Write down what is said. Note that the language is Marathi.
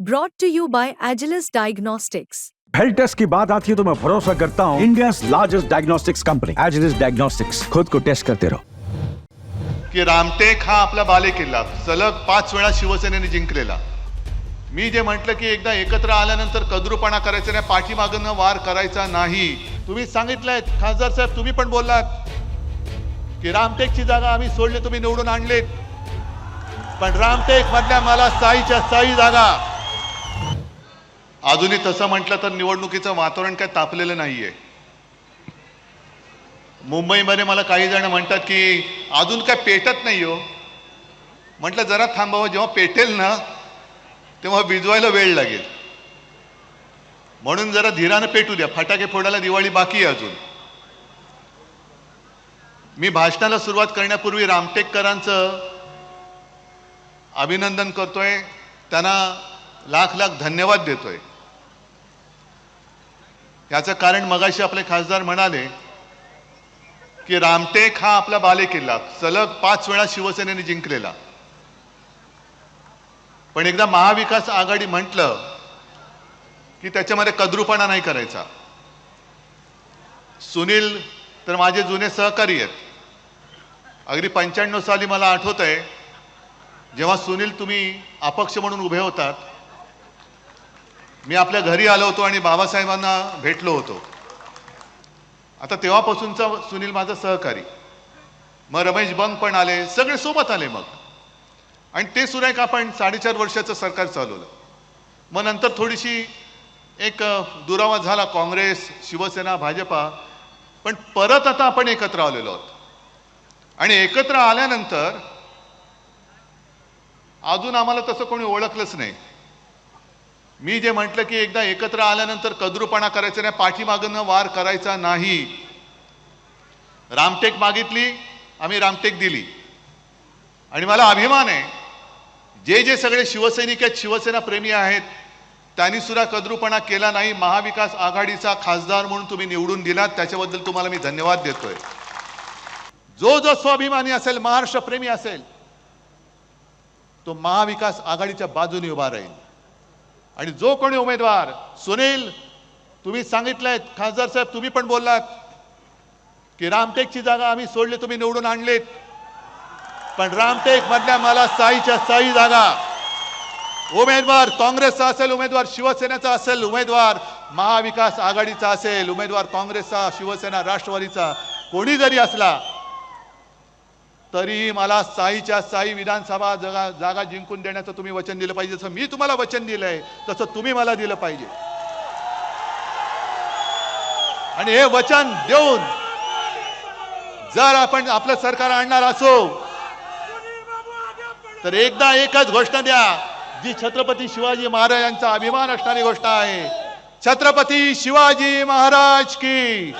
Brought to you by Agilus Diagnostics. Health test की बात आती है तो मैं भरोसा करता हूँ India largest diagnostics company Agilus Diagnostics खुद को टेस्ट करते रहो की रामटेक हा आपला बालेकिल्ला सलग पाच वेळा शिवसेनेने जिंकलेला. मी जे म्हटलं की एकदा एकत्र आल्यानंतर कद्रूपणा करायचा नाही पाठीमागनं वार करायचा नाही. तुम्ही सांगितलंय खासदार साहेब तुम्ही पण बोललात. की रामटेकची जागा आम्ही सोडली तुम्ही निवडून आणलीत. पण रामटेक मधल्या मला साईच्या साई जागा. अजूनही तसं म्हटलं तर निवडणुकीचं वातावरण काय तापलेलं नाही आहे मुंबईमध्ये मला काही जण म्हणतात की अजून काय पेटत नाही हो. म्हटलं जरा थांबावं जेव्हा पेटेल ना तेव्हा भिजवायला वेळ लागेल. म्हणून जरा धीरानं पेटू द्या. फटाके फोडायला दिवाळी बाकी आहे अजून. मी भाषणाला सुरुवात करण्यापूर्वी रामटेककरांचं अभिनंदन करतोय. त्यांना लाख लाख धन्यवाद देतोय. याचं कारण मगाशी आपले खासदार म्हणाले की रामटेक हा आपला बालेकिल्ला सलग पाच वेळा शिवसेनेने जिंकलेला. पण एकदा महाविकास आघाडी म्हटलं की त्याच्यामध्ये कद्रूपणा नाही करायचा. सुनील तर माझे जुने सहकारी आहेत. अगदी पंच्याण्णव साली मला आठवत आहे जेव्हा सुनील तुम्ही अपक्ष म्हणून उभे होतात मी आपल्या घरी आलो होतो आणि बाबासाहेबांना भेटलो होतो. आता तेव्हापासूनचा सुनील माझा सहकारी. मग रमेश बंग पण आले सगळे सोबत आले मग. आणि ते सुद्धा एक आपण साडेचार वर्षाचं सरकार चालवलं. मग नंतर थोडीशी एक दुरावा झाला काँग्रेस शिवसेना भाजपा. पण परत आता आपण एकत्र आलेलो आहोत. आणि एकत्र आल्यानंतर अजून आम्हाला तसं कोणी ओळखलंच नाही. मी जे म्हटलं की एकदा एकत्र आल्यानंतर कद्रुपणा करायचा नाही पाठीमागनं वार करायचा नाही. रामटेक मागितली आम्ही रामटेक दिली. आणि मला अभिमान आहे जे जे सगळे शिवसैनिक आहेत शिवसेना प्रेमी आहेत त्यांनी सुद्धा कद्रुपणा केला नाही. महाविकास आघाडीचा खासदार म्हणून तुम्ही निवडून दिलात त्याच्याबद्दल तुम्हाला मी धन्यवाद देतोय. जो जो स्वाभिमानी असेल महाराष्ट्र प्रेमी असेल तो महाविकास आघाडीच्या बाजूने उभा राहील. आणि जो कोणी उमेदवार सुनील तुम्ही सांगितलंय खासदार साहेब तुम्ही पण बोललात की रामटेकची जागा आम्ही सोडली तुम्ही निवडून आणलीत. पण रामटेक मधल्या मला साईच्या साई जागा. उमेदवार काँग्रेसचा असेल उमेदवार शिवसेनेचा असेल उमेदवार महाविकास आघाडीचा असेल उमेदवार काँग्रेसचा शिवसेना राष्ट्रवादीचा कोणी जरी असला तरीही मला साईच्या साई विधानसभा जागा जागा जिंकून देण्याचं तुम्ही वचन दिलं पाहिजे. जसं मी तुम्हाला वचन दिलंय तसं तुम्ही मला दिलं पाहिजे. आणि हे वचन देऊन जर आपण आपलं सरकार आणणार असो तर एकदा एकच घोषणा द्या जी छत्रपती शिवाजी महाराजांचा अभिमान असणारी गोष्ट आहे. छत्रपती शिवाजी महाराज की